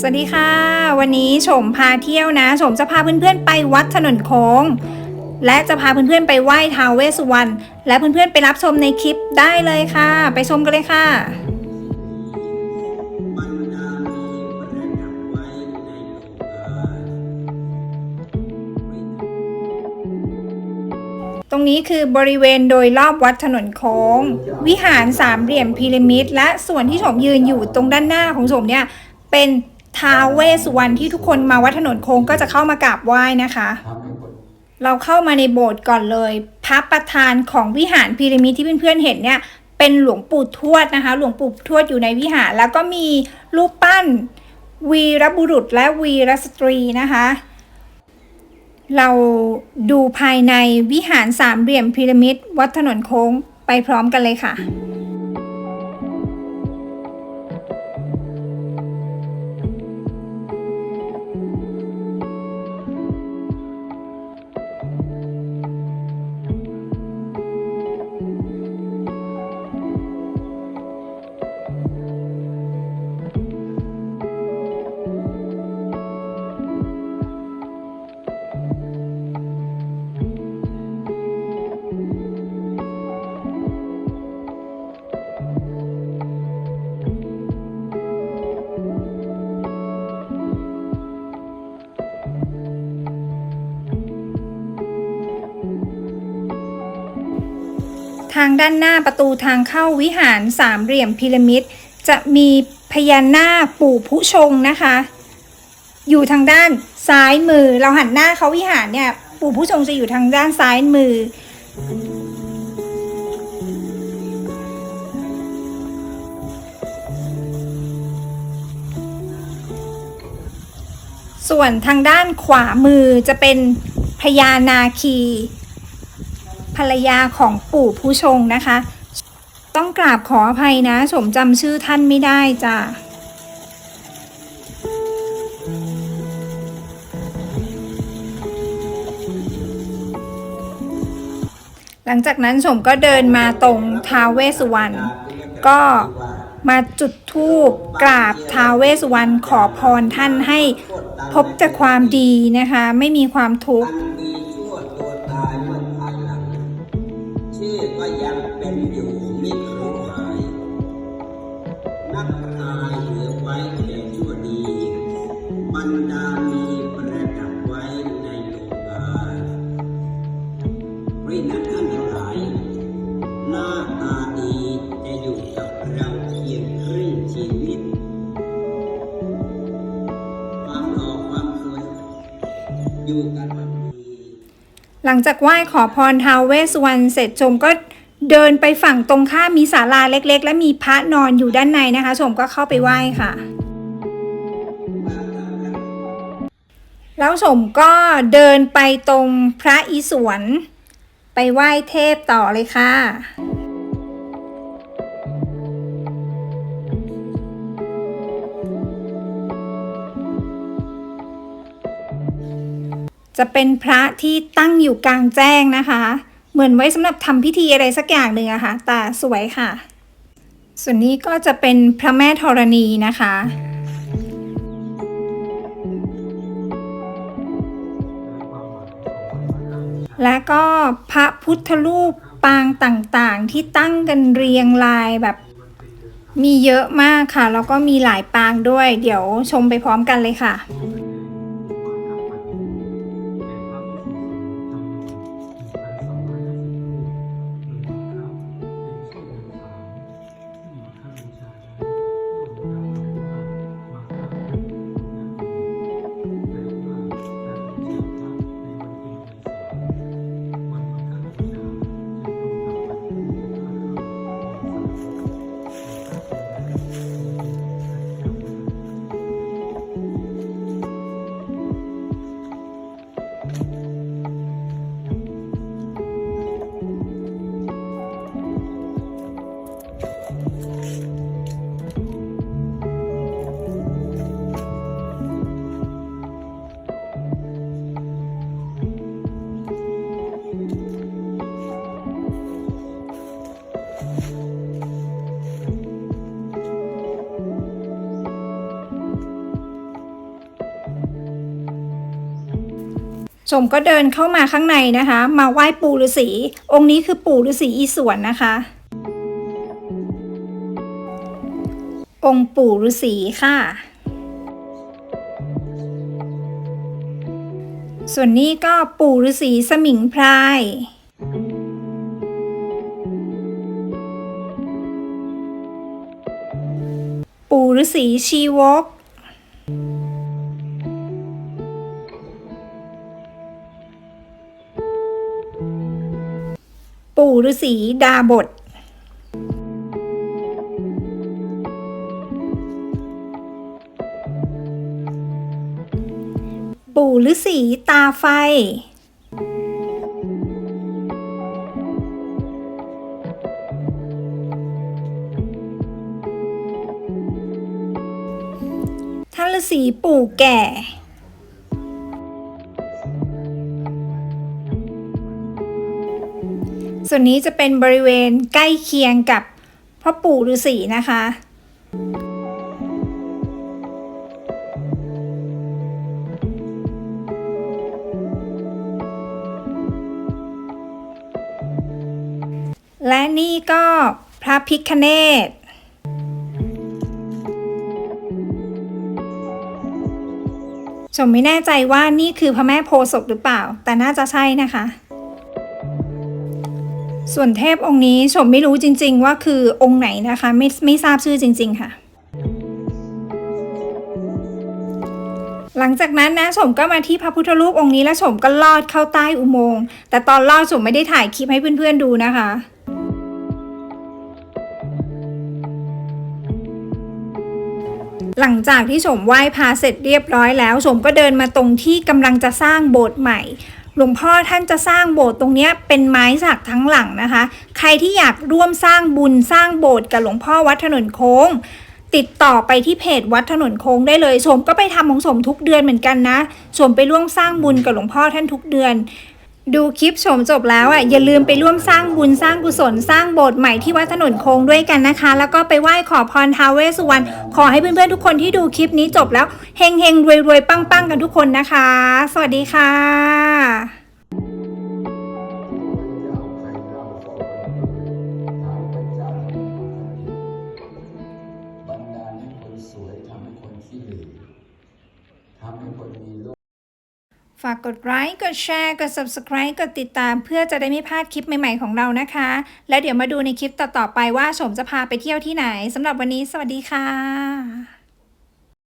สวัสดีค่ะ วันนี้ชมพาเที่ยวนะชมจะพาเพื่อนๆไปวัดถนนโค้ง และจะพาเพื่อนๆไปไหว้ท้าวเวสสุวรรณและเพื่อนๆไปรับชมในคลิปได้เลยค่ะ ไปชมกันเลยค่ะ รงนี้คือบริเวณโดยรอบวัดถนนโค้ง วิหารสามเหลี่ยมพีระมิด และส่วนที่ชมยืนอยู่ตรงด้านหน้าของชมเนี่ย เป็นท้าวเวสสุวรรณที่ทุกคนมาวัดถนนโค้งก็จะเข้ามากราบไหว้นะคะ เราเข้ามาในโบสถ์ก่อนเลย พระประธานของวิหารพีระมิดที่เพื่อนๆเห็นเนี่ยเป็นหลวงปู่ทวดนะคะ หลวงปู่ทวดอยู่ในวิหาร แล้วก็มีรูปปั้น วีรบุรุษและวีรสตรีนะคะ เราดูภายในวิหารสามเหลี่ยมพีระมิดวัดถนนโค้งไปพร้อมกันเลยค่ะ ทางด้านหน้าประตูทางเข้าวิหารสามเหลี่ยมพีระมิด จะมีพญานาคปู่ผู้ชงนะคะ อยู่ทางด้านซ้ายมือ เราหันหน้าเขาวิหารเนี่ยปู่ผู้ชงจะอยู่ทางด้านซ้ายมือ ส่วนทางด้านขวามือจะเป็นพญานาคี ภรรยาของปู่ผู้ชงนะคะ ต้องกราบขออภัยนะ สมจำชื่อท่านไม่ได้จ้ะหลังจากนั้นสมก็เดินมาตรงท้าเวสวรรณก็มาจุดธูปกราบท้าเวสวรรณขอพรท่านให้พบแต่ความดีนะคะ ไม่มีความทุกข์ อยู่กันมันดีหลังจากไหว้ขอพรทาวเวสวรรณเสร็จชมก็เดินไปฝั่งตรงข้ามมีศาลาเล็กๆ และมีพระนอนอยู่ด้านในนะคะ ชมก็เข้าไปไหว้ค่ะ แล้วชมก็เดินไปตรงพระอิศวรไปไหว้เทพต่อเลยค่ะ จะเป็นพระที่ตั้งอยู่กลางแจ้งนะคะ เหมือนไว้สำหรับทำพิธีอะไรสักอย่างหนึ่งอะค่ะแต่สวยค่ะ ส่วนนี้ก็จะเป็นพระแม่ธรณีนะคะและก็พระพุทธรูปปางต่างๆ ที่ตั้งกันเรียงรายแบบ มีเยอะมากค่ะ แล้วก็มีหลายปางด้วย เดี๋ยวชมไปพร้อมกันเลยค่ะ ชมก็เดินเข้ามาข้างในนะคะ มาไหว้ปู่ฤาษีองค์นี้คือปู่ฤาษีอีสวนนะคะ องค์ปู่ฤาษีค่ะ ส่วนนี้ก็ปู่ฤาษีสมิงพรายปู่ฤาษีชีวก ปู่ฤาษีดาบท ปู่ฤาษีตาไฟ ท่านฤาษีปู่แก่ ส่วนนี้จะเป็นบริเวณใกล้เคียงกับพ่อปู่ฤาษีนะคะและนี่ก็พระพิคเนตชมไม่แน่ใจว่านี่คือพระแม่โพศพหรือเปล่า แต่น่าจะใช่นะคะ ส่วนเทพองค์นี้ชมไม่รู้จริง ๆ ว่าคือองค์ไหนนะคะ ไม่ไม่ทราบชื่อจริง ๆ ค่ะ หลังจากนั้นนะชมก็มาที่พระพุทธรูปองค์นี้แล้วชมก็ลอดเข้าใต้อุโมงค์แต่ตอนลอดชมไม่ได้ถ่ายคลิปให้เพื่อนๆดูนะคะหลังจากที่ชมไหว้พระเสร็จเรียบร้อยแล้วชมก็เดินมาตรงที่กำลังจะสร้างโบสถ์ใหม่ หลวงพ่อท่านจะสร้างโบสถ์ตรงนี้เป็นไม้สักทั้งหลังนะคะ ใครที่อยากร่วมสร้างบุญสร้างโบสถ์กับหลวงพ่อวัดถนนโค้ง ติดต่อไปที่เพจวัดถนนโค้งได้เลยสมก็ไปทำของสมทุกเดือนเหมือนกันนะสมไปร่วมสร้างบุญกับหลวงพ่อท่านทุกเดือน ดูคลิปชมจบแล้วอะอย่าลืมไปร่วมสร้างบุญสร้างกุศลสร้างโบสถ์ใหม่ที่วัดถนนโค้งด้วยกันนะคะ แล้วก็ไปไหว้ขอพรท้าวเวสสุวรรณขอให้เพื่อนๆทุกคนที่ดูคลิปนี้จบแล้วเฮงเฮงรวยรวยๆปังๆกันทุกคนนะคะ สวัสดีค่ะากกดไลค์ กดแชร์ กด subscribe กดติดตาม เพื่อจะได้ไม่พลาดคลิปใหม่ๆของเรานะคะ และเดี๋ยวมาดูในคลิปต่อๆไปว่าชมจะพาไปเที่ยวที่ไหนสำหรับวันนี้ สวัสดีค่ะ